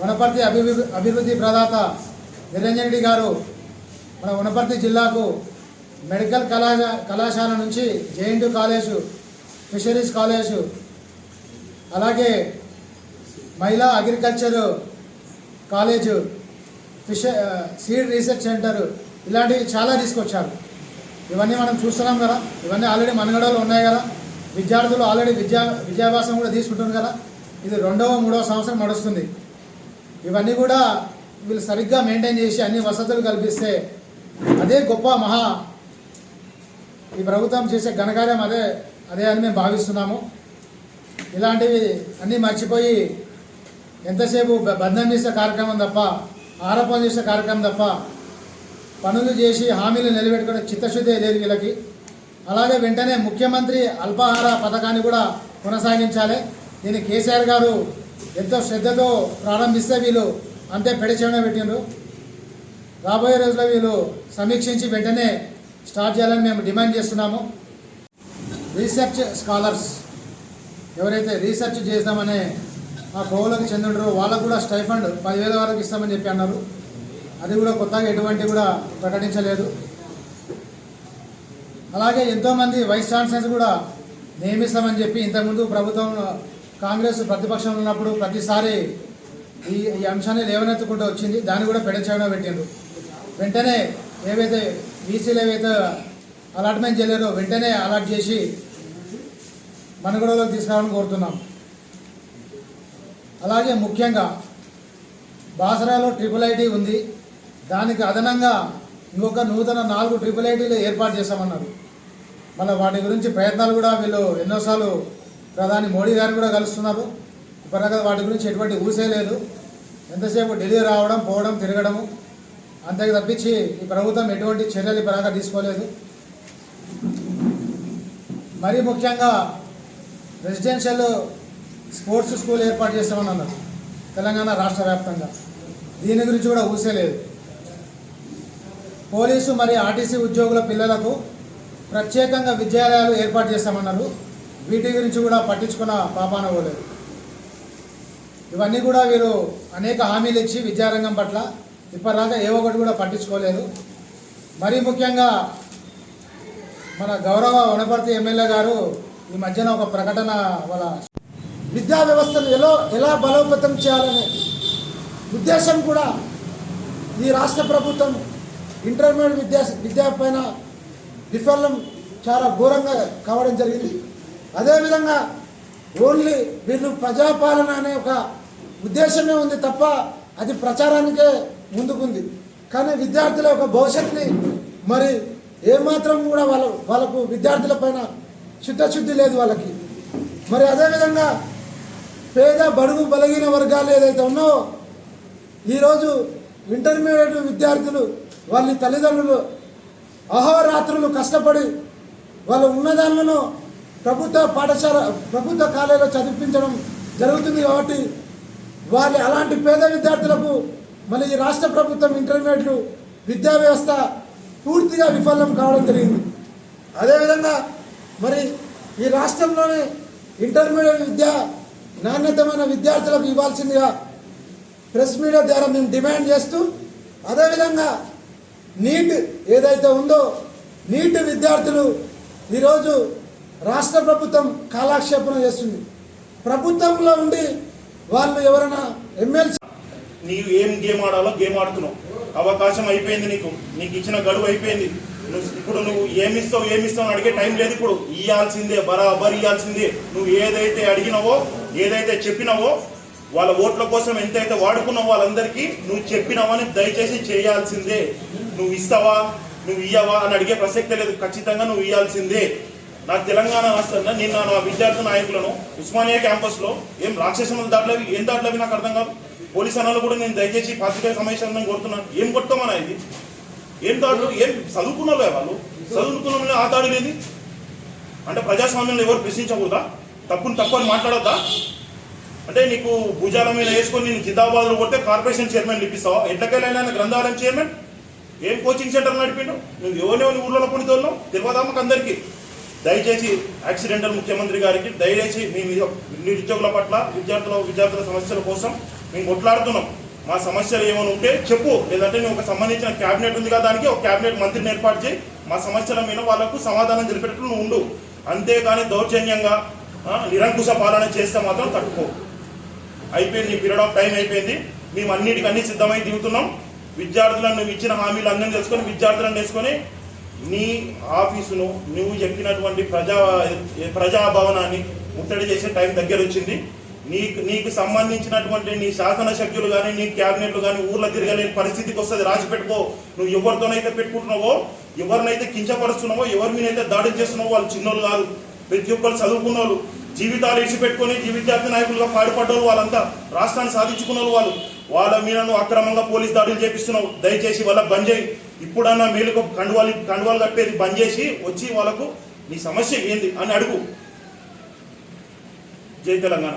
వనపర్తి అభివృద్ధి అభివృద్ధి ప్రదాత నిరంజన్ రెడ్డి గారు మన వనపర్తి జిల్లాకు మెడికల్ కళా కళాశాల నుంచి జేఎన్టీ కాలేజు ఫిషరీస్ కాలేజు అలాగే మహిళా agriculture college fish seed research centre ఇలాంటివి చాలా తీసుకొచ్చారు. ఇవన్నీ మనం చూస్తున్నాం కదా. ఇవన్నీ ఆల్రెడీ మనుగడలో ఉన్నాయి కదా. విద్యార్థులు ఆల్రెడీ విద్యా విద్యాభ్యాసం కూడా తీసుకుంటుంది కదా. ఇది రెండవ మూడవ సంవత్సరం నడుస్తుంది. ఇవన్నీ కూడా వీళ్ళు సరిగ్గా మెయింటైన్ చేసి అన్ని వసతులు కల్పిస్తే అదే గొప్ప మహా ఈ ప్రభుత్వం చేసే ఘనకార్యం అదే అదే అని మేము భావిస్తున్నాము. ఇలాంటివి అన్నీ మర్చిపోయి ఎంతసేపు బంధం చేసే కార్యక్రమం తప్ప ఆరోపణ చేసే కార్యక్రమం తప్ప పనులు చేసి హామీలు నిలబెట్టుకునే చిత్తశుద్ధి లేదు వీళ్ళకి. అలాగే వెంటనే ముఖ్యమంత్రి అల్పాహార పథకాన్ని కూడా కొనసాగించాలి. దీన్ని కేసీఆర్ గారు ఎంతో శ్రద్ధతో ప్రారంభిస్తే వీళ్ళు అంతే పెడచేవనే పెట్టిండ్రు. రాబోయే రోజుల్లో వీళ్ళు సమీక్షించి వెంటనే స్టార్ట్ చేయాలని మేము డిమాండ్ చేస్తున్నాము. రీసెర్చ్ స్కాలర్స్ ఎవరైతే రీసెర్చ్ చేద్దామనే ఆ కోవలకు చెందిండ్రో వాళ్ళకు కూడా స్టైఫండ్ పదివేల వరకు ఇస్తామని చెప్పి అన్నారు. అది కూడా కొత్తగా ఎటువంటి కూడా ప్రకటించలేదు. అలాగే ఎంతోమంది వైస్ ఛాన్సలర్స్ కూడా నియమిస్తామని చెప్పి ఇంతకుముందు ప్రభుత్వం కాంగ్రెస్ ప్రతిపక్షంలో ఉన్నప్పుడు ప్రతిసారి ఈ ఈ అంశాన్ని లేవనెత్తుకుంటూ వచ్చింది. దాన్ని కూడా పెడచేయడం పెట్టిండ్రు. వెంటనే ఏవైతే బీసీలు ఏవైతే అలాట్మెంట్ చేయలేరో వెంటనే అలాట్ చేసి మనుగడలోకి తీసుకురావాలని కోరుతున్నాం. అలాగే ముఖ్యంగా బాసరాలో ట్రిపుల్ ఐటీ ఉంది. దానికి అదనంగా ఇంకొక నూతన నాలుగు ట్రిపుల్ ఐటీలు ఏర్పాటు చేస్తామన్నారు మళ్ళీ వాటి గురించి ప్రయత్నాలు కూడా వీళ్ళు ఎన్నోసార్లు ప్రధాని మోడీ గారిని కూడా కలుస్తున్నారు. ఇప్పటిదాకా వాటి గురించి ఎటువంటి ఊసే లేదు. ఎంతసేపు ఢిల్లీ రావడం పోవడం తిరగడము అంతకు తప్పించి ఈ ప్రభుత్వం ఎటువంటి చర్యలు ఇప్పటిదాకా తీసుకోలేదు. మరీ ముఖ్యంగా రెసిడెన్షియల్ స్పోర్ట్స్ స్కూల్ ఏర్పాటు చేస్తామని అన్నారు తెలంగాణ రాష్ట్ర వ్యాప్తంగా. దీని గురించి కూడా ఊసేలేదు పోలీసు మరియు ఆర్టీసీ ఉద్యోగుల పిల్లలకు ప్రత్యేకంగా విద్యాలయాలు ఏర్పాటు చేస్తామన్నారు. వీటి గురించి కూడా పట్టించుకున్న పాపాన పోలేదు. ఇవన్నీ కూడా వీరు అనేక హామీలు ఇచ్చి విద్యారంగం పట్ల ఇప్పటిదాకా ఏ ఒక్కటి కూడా పట్టించుకోలేదు. మరీ ముఖ్యంగా మన గౌరవ వనపర్తి ఎమ్మెల్యే గారు ఈ మధ్యన ఒక ప్రకటన వాళ్ళ విద్యా వ్యవస్థను ఎలా ఎలా బలోపేతం చేయాలనే ఉద్దేశం కూడా ఈ రాష్ట్ర ప్రభుత్వం ఇంటర్మీడియట్ విద్యా విద్య పైన విఫలం చాలా ఘోరంగా కావడం జరిగింది. అదేవిధంగా ఓన్లీ వీళ్ళు ప్రజాపాలన అనే ఒక ఉద్దేశమే ఉంది తప్ప అది ప్రచారానికే ముందుకుంది. కానీ విద్యార్థుల యొక్క భవిష్యత్తుని మరి ఏమాత్రం కూడా వాళ్ళ వాళ్ళకు విద్యార్థుల పైన చిత్తశుద్ధి లేదు వాళ్ళకి. మరి అదేవిధంగా పేద బడుగు బలహీన వర్గాలు ఏదైతే ఉన్నావో ఈరోజు ఇంటర్మీడియట్ విద్యార్థులు వాళ్ళ తల్లిదండ్రులు అహోరాత్రులు కష్టపడి వాళ్ళ ఉన్నదాన్లను ప్రభుత్వ పాఠశాల ప్రభుత్వ కాలేజీలో చదివించడం జరుగుతుంది కాబట్టి వాళ్ళ అలాంటి పేద విద్యార్థులకు మళ్ళీ ఈ రాష్ట్ర ప్రభుత్వం ఇంటర్మీడియట్ విద్యా వ్యవస్థ పూర్తిగా విఫలం కావడం జరిగింది. అదేవిధంగా మరి ఈ రాష్ట్రంలోనే ఇంటర్మీడియట్ విద్య నాణ్యతమైన విద్యార్థులకు ఇవ్వాల్సిందిగా ప్రెస్ మీడియా ద్వారా మేము డిమాండ్ చేస్తూ అదేవిధంగా నీట్ ఏదైతే ఉందో నీట్ విద్యార్థులు ఈరోజు రాష్ట్ర ప్రభుత్వం కాలక్షేపణ చేస్తుంది. ప్రభుత్వంలో ఉండి వాళ్ళు ఎవరైనా ఎమ్మెల్సీ నీవు ఏం గేమ్ ఆడాలో గేమ్ ఆడుతున్నావు. అవకాశం అయిపోయింది నీకు. నీకు ఇచ్చిన గడువు అయిపోయింది. నువ్వు ఇప్పుడు నువ్వు ఏమిస్తావు ఏమిస్తావు అని అడిగే టైం లేదు ఇప్పుడు. ఇయ్యాల్సిందే బరాబర్ ఇయ్యాల్సిందే. నువ్వు ఏదైతే అడిగినావో ఏదైతే చెప్పినావో వాళ్ళ ఓట్ల కోసం ఎంతైతే వాడుకున్నావో వాళ్ళందరికీ నువ్వు చెప్పినావని దయచేసి చేయాల్సిందే. నువ్వు ఇస్తావా నువ్వు ఇయ్యవా అని అడిగే ప్రసక్తే లేదు. ఖచ్చితంగా నువ్వు ఇయ్యాల్సిందే నా తెలంగాణ రాష్ట్రంలో నిన్న నా విద్యార్థి నాయకులను ఉస్మానియా క్యాంపస్లో ఏం రాక్షసములు దాంట్లోవి ఏం దాంట్లోవి నాకు అర్థం కాదు. పోలీస్ అన్నలు కూడా నేను దయచేసి పాత్రికేయ సమావేశాలను కోరుతున్నాను ఏం కొడతామన్నా ఇది? ఏం దాడులు? ఏం చదువుకున్నలే వాళ్ళు? చదువుకున్న ఆ దాడులు ఏంది? అంటే ప్రజాస్వామ్యంలో ఎవరు ప్రశ్నించకూడదా? తప్పుని తప్పు అని అంటే నీకు భుజాల మీద వేసుకొని నేను జిందాబాద్లో కొట్టే కార్పొరేషన్ చైర్మన్ ఇప్పిస్తావా ఎట్లకెళ్ళైనా గ్రంథాలయం చైర్మన్? ఏం కోచింగ్ సెంటర్ నడిపిండు? నువ్వు ఎవరిని ఊళ్ళో పొడితోళ్ళు తెలియదా మాకు అందరికీ దయచేసి యాక్సిడెంటల్ ముఖ్యమంత్రి గారికి దయచేసి మీ మీద నిరుద్యోగుల పట్ల విద్యార్థుల విద్యార్థుల సమస్యల కోసం మేము కొట్లాడుతున్నాం. మా సమస్యలు ఏమైనా ఉంటే చెప్పు. లేదంటే నువ్వు ఒక సంబంధించిన క్యాబినెట్ ఉంది కదా దానికి ఒక క్యాబినెట్ మంత్రిని ఏర్పాటు చేయి. మా సమస్యల మీద వాళ్ళకు సమాధానం జరిపేటట్లు నువ్వు ఉండు. అంతేగాని దౌర్జన్యంగా నిరంకుశ పాలన చేస్తే మాత్రం తట్టుకో. అయిపోయింది పీరియడ్ ఆఫ్ టైం అయిపోయింది. మేము అన్నిటికీ అన్ని సిద్ధమై దిగుతున్నాం. విద్యార్థులను నువ్వు ఇచ్చిన హామీలు అందరం తెలుసుకొని విద్యార్థులను వేసుకొని నీ ఆఫీసును నువ్వు చెప్పినటువంటి ప్రజా ప్రజాభవనాన్ని ముట్టడి చేసే టైం దగ్గర వచ్చింది. నీకు నీకు సంబంధించినటువంటి నీ శాసన సభ్యులు కానీ నీ క్యాబినెట్లు కానీ ఊర్లో తిరగలేని పరిస్థితికి వస్తుంది. రాసి పెట్టుకో. నువ్వు ఎవరితోనైతే పెట్టుకుంటున్నావో ఎవరినైతే కించపరుస్తున్నావో ఎవరి మీదైతే దాడి చేస్తున్నావో వాళ్ళు చిన్నోళ్ళు కాదు. ప్రతి ఒక్కరు చదువుకున్న వాళ్ళు జీవితాలు ఇడిచిపెట్టుకొని ఈ విద్యార్థి నాయకులుగా పాడుపడ్డోళ్ళు వాళ్ళంతా. రాష్ట్రాన్ని సాధించుకున్న వాళ్ళు. వాళ్ళ మీద నువ్వు అక్రమంగా పోలీస్ దాడులు చేపిస్తున్నావు. దయచేసి వాళ్ళ బంద్ చేయి. ఇప్పుడన్నా మేలుకు కండువాలు కండువాలు కట్టేది బంద్ చేసి వచ్చి వాళ్ళకు నీ సమస్య ఏంది అని అడుగు. జై తెలంగాణ.